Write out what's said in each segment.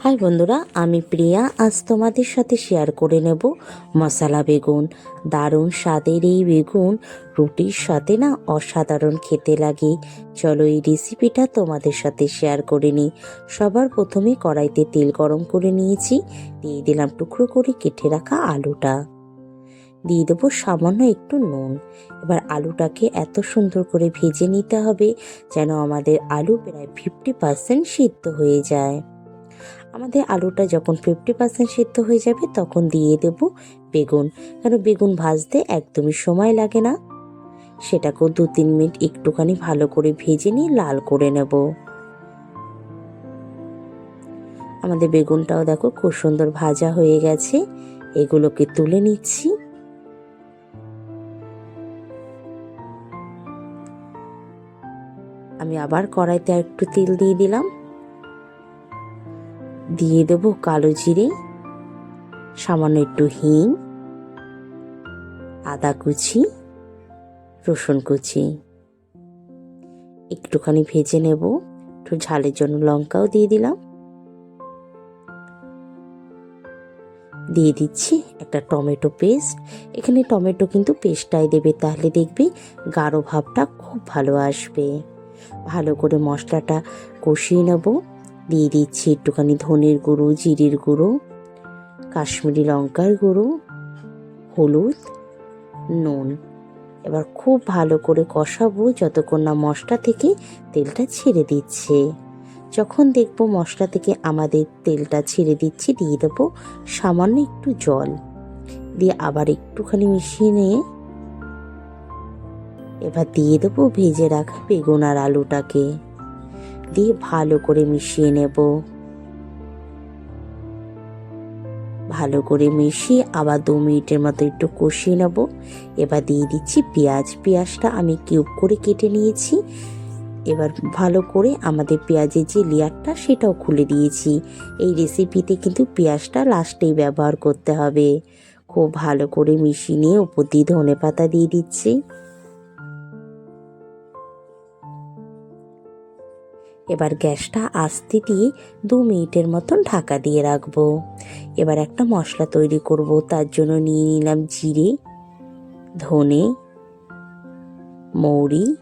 High বন্ধুরা, আমি প্রিয়া। আজ তোমাদের সাথে শেয়ার করে নেব মশলা বেগুন। দারুণ স্বাদের এই বেগুন রুটির সাথে না অসাধারণ খেতে লাগে। চলো এই রেসিপিটা তোমাদের সাথে শেয়ার করে নিই। সবার প্রথমে কড়াইতে তেল গরম করে নিয়েছি। দিয়ে দিলাম টুকরো করে কেটে রাখা আলুটা। দিয়ে দেবো সামান্য একটু নুন। এবার আলুটাকে এত সুন্দর করে ভেজে নিতে হবে যেন আমাদের আলু প্রায় ফিফটি পার্সেন্ট সিদ্ধ হয়ে যায়। আমাদের আলুটা যখন ফিফটি পার্সেন্ট সিদ্ধ হয়ে যাবে, তখন দিয়ে দেব বেগুন। কারণ বেগুন ভাজতে একদমই সময় লাগে না। সেটাকেও দু তিন মিনিট একটুখানি ভালো করে ভেজে নিয়ে লাল করে নেব। আমাদের বেগুনটাও দেখো খুব সুন্দর ভাজা হয়ে গেছে। এগুলোকে তুলে নিচ্ছি। আমি আবার কড়াইতে একটু তেল দিয়ে দিলাম। দিয়ে দেব কালো জিরে, সামান্য একটু হিং, আদা কুচি, রসুন কুচি। একটুখানি ভেজে নেব, একটু ঝালের জন্য লঙ্কাও দিয়ে দিলাম। দিয়ে দিচ্ছি একটা টমেটো পেস্ট। এখানে টমেটো কিন্তু পেস্টটাই দেবে, তাহলে দেখবে গাঢ় ভাবটা খুব ভালো আসবে। ভালো করে মশলাটা কষিয়ে নেব। দিয়ে দিচ্ছি একটুখানি ধনের গুঁড়ো, জিরির গুঁড়ো, কাশ্মীরি লঙ্কার গুঁড়ো, হলুদ, নুন। এবার খুব ভালো করে কষাবো যতক্ষণ না মশলা থেকে তেলটা ছেড়ে দিচ্ছে। যখন দেখব মশলা থেকে আমাদের তেলটা ছেড়ে দিচ্ছে, দিয়ে দেবো সামান্য একটু জল। দিয়ে আবার একটুখানি মিশিয়ে নিয়ে এবার দিয়ে দেবো ভেজে রাখা বেগুন আর আলুটাকে। দিয়ে ভালো করে মিশিয়ে নেব। ভালো করে মিশিয়ে আবার দু মিনিটের মতো একটু কষিয়ে নেব। এবার দিয়ে দিচ্ছি পেঁয়াজ। পেঁয়াজটা আমি কিউব করে কেটে নিয়েছি। এবার ভালো করে আমাদের পেঁয়াজের যে লেয়ারটা, সেটাও খুলে দিয়েছি। এই রেসিপিতে কিন্তু পেঁয়াজটা লাস্টেই ব্যবহার করতে হবে। খুব ভালো করে মিশিয়ে নিয়ে উপর দিয়ে ধনে পাতা দিয়ে দিচ্ছি। এবার গ্যাসটা আস্তে দিয়ে দু মিনিটের মতন ঢাকা দিয়ে রাখব। এবার একটা মশলা তৈরি করব, তার জন্য নিয়ে নিলাম জিরে, ধনে, মৌরি,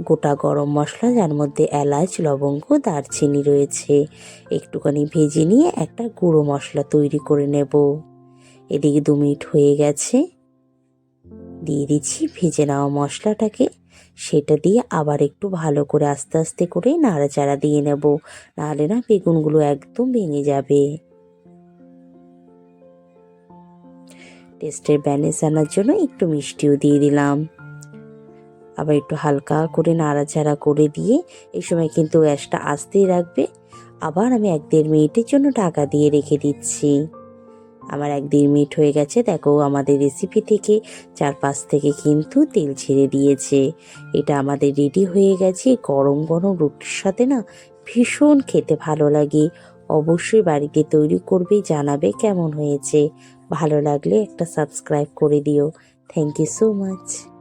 গোটা গরম মশলা, যার মধ্যে এলাচ, লবঙ্গ, দারচিনি রয়েছে। একটুখানি ভেজে নিয়ে একটা গুঁড়ো মশলা তৈরি করে নেব। এদিকে দু মিনিট হয়ে গেছে। দিয়ে দিচ্ছি ভেজে নেওয়া মশলাটাকে। সেটা দিয়ে আবার একটু ভালো করে আস্তে আস্তে করে নাড়াচাড়া দিয়ে নেব। নাহলে না বেগুনগুলো একদম ভেঙে যাবে। টেস্টের ব্যালেন্স আনার জন্য একটু মিষ্টিও দিয়ে দিলাম। আবার একটু হালকা করে নাড়াচাড়া করে দিয়ে এই সময় কিন্তু গ্যাসটা আস্তেই রাখবে। আবার আমি এক দেড় মিনিটের জন্য ঢাকা দিয়ে রেখে দিচ্ছি। আমার এক দেড় মিনিট হয়ে গেছে, দেখো আমাদের রেসিপি থেকে চার পাঁচ থেকে কিন্তু তেল ছেড়ে দিয়েছে। এটা আমাদের রেডি হয়ে গেছে, গরম গরম রুটির সাথে না ভীষণ খেতে ভালো লাগে। অবশ্যই বাড়িতে তৈরি করবে, জানাবে কেমন হয়েছে। ভালো লাগলে একটা সাবস্ক্রাইব করে দিও। Thank you so much